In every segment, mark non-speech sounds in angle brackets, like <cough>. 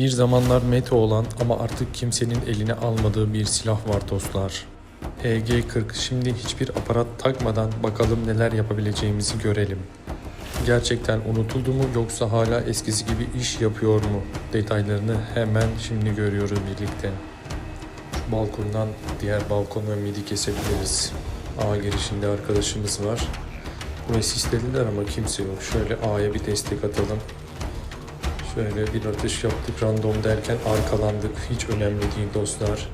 Bir zamanlar meta olan ama artık kimsenin eline almadığı bir silah var dostlar. HG40 şimdi hiçbir aparat takmadan bakalım neler yapabileceğimizi görelim. Gerçekten unutuldu mu yoksa hala eskisi gibi iş yapıyor mu? Detaylarını hemen şimdi görüyoruz birlikte. Şu balkondan diğer balkona midi kesebiliriz. A girişinde arkadaşımız var. Burayı sislediler ama kimse yok. Şöyle A'ya bir destek atalım. Şöyle bir atış yaptık random derken arkalandık. Hiç önemli değil dostlar.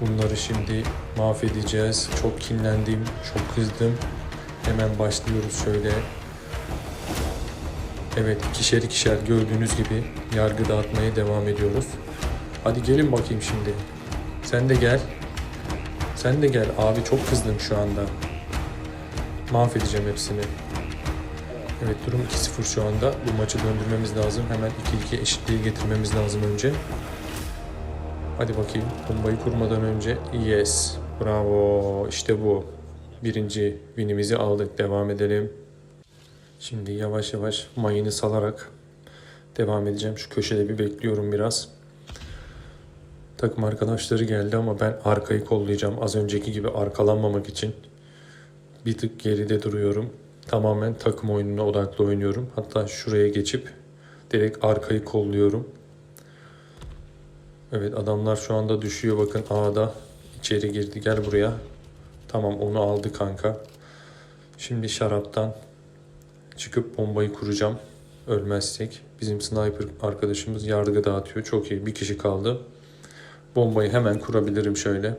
Bunları şimdi mahvedeceğiz. Çok kinlendim, çok kızdım. Hemen başlıyoruz şöyle. Evet ikişer ikişer gördüğünüz gibi yargı dağıtmaya devam ediyoruz. Hadi gelin bakayım şimdi. Sen de gel. Sen de gel. Abi çok kızdım şu anda. Mahvedeceğim hepsini. Evet durum 2-0 şu anda. Bu maçı döndürmemiz lazım. Hemen 2-2 eşitliği getirmemiz lazım önce. Hadi bakayım. Bombayı kurmadan önce. Yes. Bravo. İşte bu. Birinci winimizi aldık. Devam edelim. Şimdi yavaş yavaş mayını salarak devam edeceğim. Şu köşede bir bekliyorum biraz. Takım arkadaşları geldi ama ben arkayı kollayacağım. Az önceki gibi arkalanmamak için bir tık geride duruyorum. Tamamen takım oyununa odaklı oynuyorum. Hatta şuraya geçip direkt arkayı kolluyorum. Evet adamlar şu anda düşüyor bakın A'da içeri girdi gel buraya. Tamam onu aldı kanka. Şimdi şaraptan çıkıp bombayı kuracağım. Ölmezsek. Bizim sniper arkadaşımız yargı dağıtıyor. Çok iyi bir kişi kaldı. Bombayı hemen kurabilirim şöyle.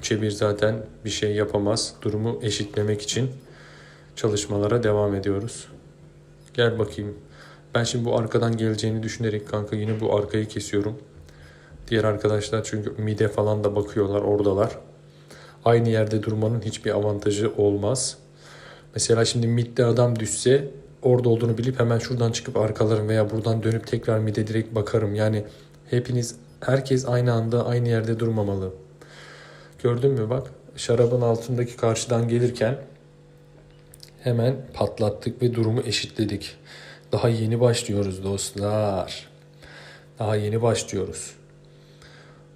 3'e 1 zaten bir şey yapamaz. Durumu eşitlemek için çalışmalara devam ediyoruz. Gel bakayım. Ben şimdi bu arkadan geleceğini düşünerek kanka yine bu arkayı kesiyorum. Diğer arkadaşlar çünkü mide falan da bakıyorlar oradalar. Aynı yerde durmanın hiçbir avantajı olmaz. Mesela şimdi midde adam düşse orada olduğunu bilip hemen şuradan çıkıp arkalarım veya buradan dönüp tekrar mide direkt bakarım. Yani hepiniz herkes aynı anda aynı yerde durmamalı. Gördün mü bak şarabın altındaki karşıdan gelirken hemen patlattık ve durumu eşitledik. Daha yeni başlıyoruz dostlar. Daha yeni başlıyoruz.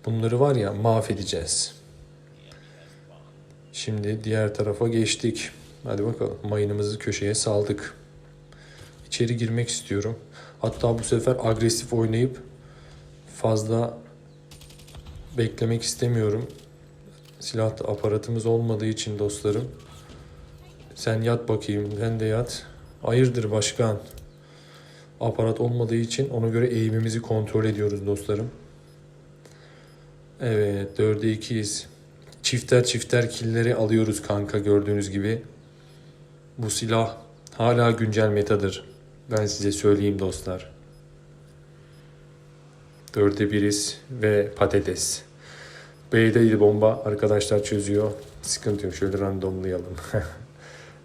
Bunları var ya mahvedeceğiz. Şimdi diğer tarafa geçtik. Hadi bakalım mayınımızı köşeye saldık. İçeri girmek istiyorum. Hatta bu sefer agresif oynayıp fazla beklemek istemiyorum. Silahlı aparatımız olmadığı için dostlarım. Sen yat bakayım, sen de yat. Hayırdır başkan? Aparat olmadığı için ona göre eğimimizi kontrol ediyoruz dostlarım. Evet, dörde ikiyiz. Çifter çifter killeri alıyoruz kanka gördüğünüz gibi. Bu silah hala güncel metadır. Ben size söyleyeyim dostlar. Dörde biriz ve patates. B'deydi bomba. Arkadaşlar çözüyor. Sıkıntı yok. Şöyle randomlayalım. <laughs>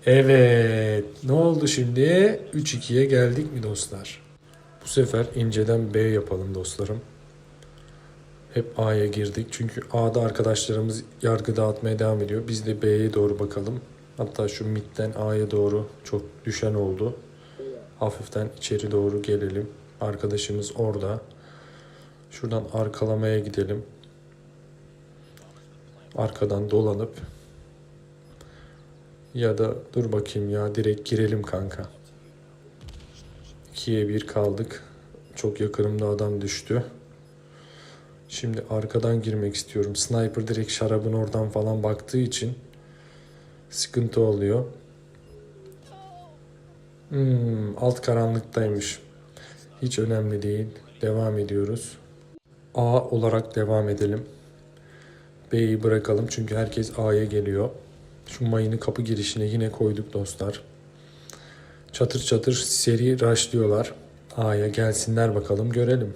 evet. Ne oldu şimdi? 3-2'ye geldik mi dostlar? Bu sefer inceden B yapalım dostlarım. Hep A'ya girdik. Çünkü A'da arkadaşlarımız yargı dağıtmaya devam ediyor. Biz de B'ye doğru bakalım. Hatta şu midden A'ya doğru çok düşen oldu. Hafiften içeri doğru gelelim. Arkadaşımız orada. Şuradan arkalamaya gidelim. Arkadan dolanıp ya da dur bakayım ya direkt girelim kanka. 2'ye 1 kaldık. Çok yakınımda adam düştü. Şimdi arkadan girmek istiyorum. Sniper direkt şarabın oradan falan baktığı için sıkıntı oluyor. Hmm, alt karanlıktaymış. Hiç önemli değil. Devam ediyoruz. A olarak devam edelim. B'yi bırakalım çünkü herkes A'ya geliyor. Şu mayını kapı girişine yine koyduk dostlar. Çatır çatır seri rushlıyorlar. A'ya gelsinler bakalım görelim.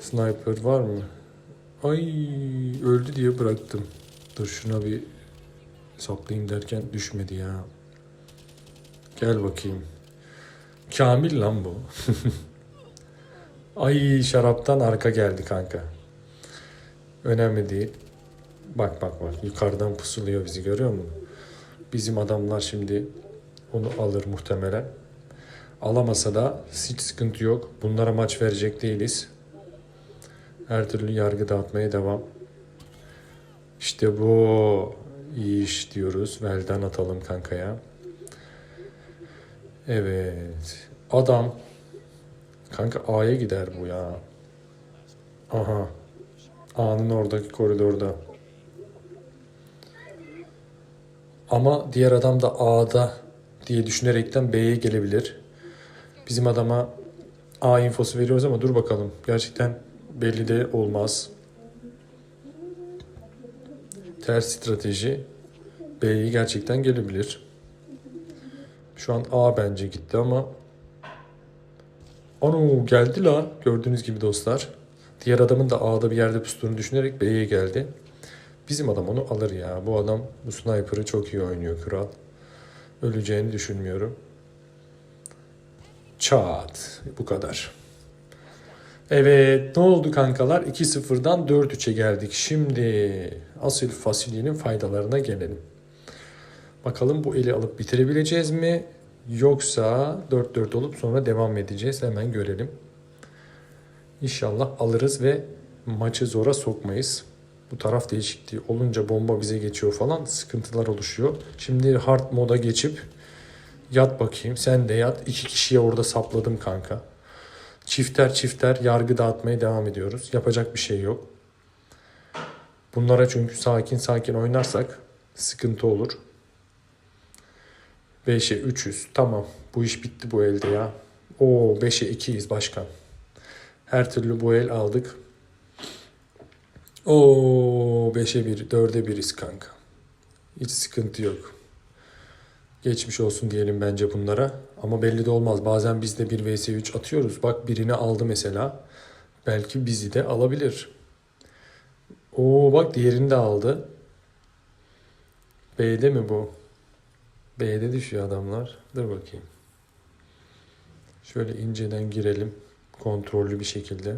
Sniper var mı? Ay öldü diye bıraktım. Dur şuna bir saklayayım derken düşmedi ya. Gel bakayım. Kamil lan bu. <laughs> Ay şaraptan arka geldi kanka. Önemli değil. Bak bak bak yukarıdan pusuluyor bizi görüyor musun? Bizim adamlar şimdi onu alır muhtemelen. Alamasa da hiç sıkıntı yok. Bunlara maç verecek değiliz. Her türlü yargı dağıtmaya devam. İşte bu iyi iş diyoruz. Velden atalım kankaya. Evet. Adam kanka A'ya gider bu ya. Aha. A'nın oradaki koridorda. Ama diğer adam da A'da diye düşünerekten B'ye gelebilir. Bizim adama A infosu veriyoruz ama dur bakalım. Gerçekten belli de olmaz. Ters strateji B'ye gerçekten gelebilir. Şu an A bence gitti ama Ano geldi la gördüğünüz gibi dostlar. Diğer adamın da A'da bir yerde pustuğunu düşünerek B'ye geldi. Bizim adam onu alır ya. Bu adam bu sniper'ı çok iyi oynuyor kral. Öleceğini düşünmüyorum. Çat. Bu kadar. Evet ne oldu kankalar? 2-0'dan 4-3'e geldik. Şimdi asil fasulyenin faydalarına gelelim. Bakalım bu eli alıp bitirebileceğiz mi? Yoksa 4-4 olup sonra devam edeceğiz. Hemen görelim. İnşallah alırız ve maçı zora sokmayız. Bu taraf değişikliği olunca bomba bize geçiyor falan sıkıntılar oluşuyor. Şimdi hard moda geçip yat bakayım. Sen de yat. İki kişiye orada sapladım kanka. Çifter çifter yargı dağıtmaya devam ediyoruz. Yapacak bir şey yok. Bunlara çünkü sakin sakin oynarsak sıkıntı olur. 5'e 300. Tamam. Bu iş bitti bu elde ya. Oo 5'e 2'yiz başkan. Her türlü bu el aldık. Oo 5'e 1, 4'e 1'iz kanka. Hiç sıkıntı yok. Geçmiş olsun diyelim bence bunlara. Ama belli de olmaz. Bazen biz de 1 vs 3 atıyoruz. Bak birini aldı mesela. Belki bizi de alabilir. Oo bak diğerini de aldı. B'de mi bu? B'de düşüyor adamlar. Dur bakayım. Şöyle inceden girelim. Kontrollü bir şekilde.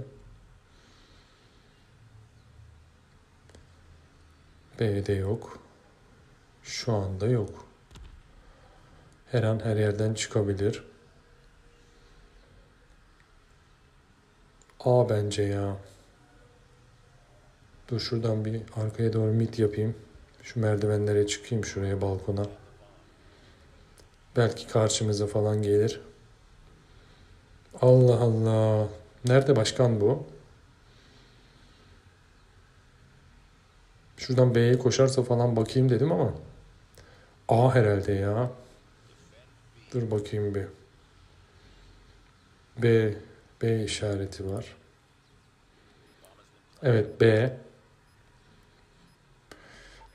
B'de yok. Şu anda yok. Her an her yerden çıkabilir. A bence ya. Dur şuradan bir arkaya doğru mit yapayım. Şu merdivenlere çıkayım şuraya balkona. Belki karşımıza falan gelir. Allah Allah. Nerede başkan bu? Şuradan B'ye koşarsa falan bakayım dedim ama. A herhalde ya. Dur bakayım bir. B. B işareti var. Evet B.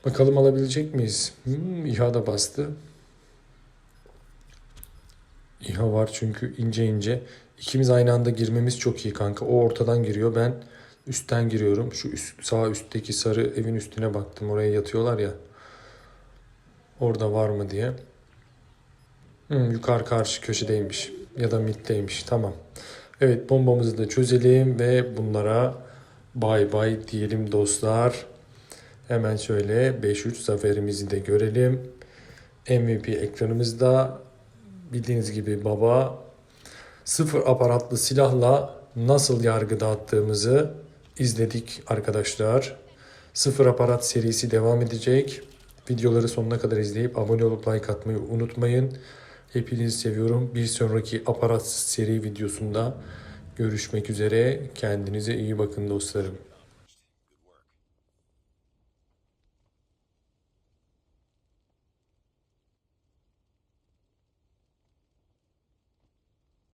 Bakalım alabilecek miyiz? Hmm, İHA da bastı. İHA var çünkü ince ince. İkimiz aynı anda girmemiz çok iyi kanka. O ortadan giriyor. Ben üstten giriyorum. Şu üst, sağ üstteki sarı evin üstüne baktım. Oraya yatıyorlar ya. Orada var mı diye. Hmm, yukarı karşı köşedeymiş. Ya da middeymiş. Tamam. Evet bombamızı da çözelim ve bunlara bay bay diyelim dostlar. Hemen şöyle 5-3 zaferimizi de görelim. MVP ekranımızda bildiğiniz gibi baba sıfır aparatlı silahla nasıl yargı dağıttığımızı izledik arkadaşlar. Sıfır aparat serisi devam edecek. Videoları sonuna kadar izleyip abone olup like atmayı unutmayın. Hepinizi seviyorum. Bir sonraki aparat seri videosunda görüşmek üzere. Kendinize iyi bakın dostlarım.